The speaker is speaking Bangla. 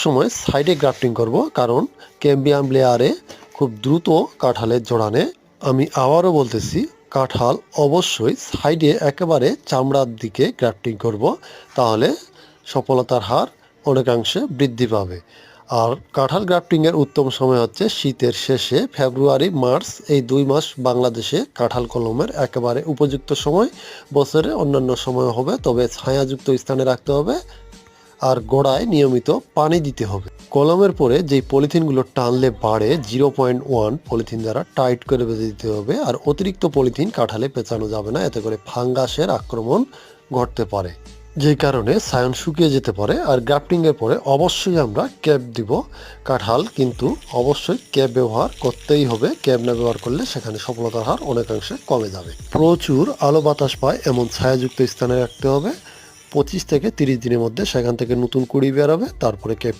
সবসময় সাইডে গ্রাফটিং করব, কারণ ক্যাম্বিয়াম লেয়ারে খুব দ্রুত কাঁঠালে জোড়ানে। আমি আবারও বলতেছি, কাঁঠাল অবশ্যই সাইডে একেবারে চামড়ার দিকে গ্রাফটিং করব, তাহলে সফলতার হার অনেকাংশে বৃদ্ধি পাবে। আর কাঁঠাল গ্রাফটিংয়ের উত্তম সময় হচ্ছে শীতের শেষে ফেব্রুয়ারি মার্চ এই দুই মাস বাংলাদেশে কাঁঠাল কলমের একেবারে উপযুক্ত সময়। বছরে অন্যান্য সময় হবে, তবে ছায়াযুক্ত স্থানে রাখতে হবে। আর গোড়ায় নিয়মিত পানি দিতে হবে। কলমের পরে যেই পলিথিনগুলো টানলে বাড়ে, জিরো পয়েন্ট ওয়ান পলিথিন দ্বারা টাইট করে বেঁধে দিতে হবে আর অতিরিক্ত পলিথিন কাঁঠালে পেঁচানো যাবে না, এতে করে ফাঙ্গাসের আক্রমণ ঘটতে পারে। যেই কারণে সায়ন শুকিয়ে যেতে পারে আর গ্রাফটিং এর পরে অবশ্যই আমরা ক্যাপ দিব কাঁঠাল, কিন্তু অবশ্যই ক্যাপ ব্যবহার করতেই হবে। ক্যাপ না ব্যবহার করলে সেখানে সফলতার হার অনেকাংশে কমে যাবে। প্রচুর আলো বাতাস পায়, এমন ছায়াযুক্ত স্থানে রাখতে হবে। পঁচিশ থেকে তিরিশ দিনের মধ্যে সেখান থেকে নতুন কুড়ি বেরোবে তারপরে ক্যাপ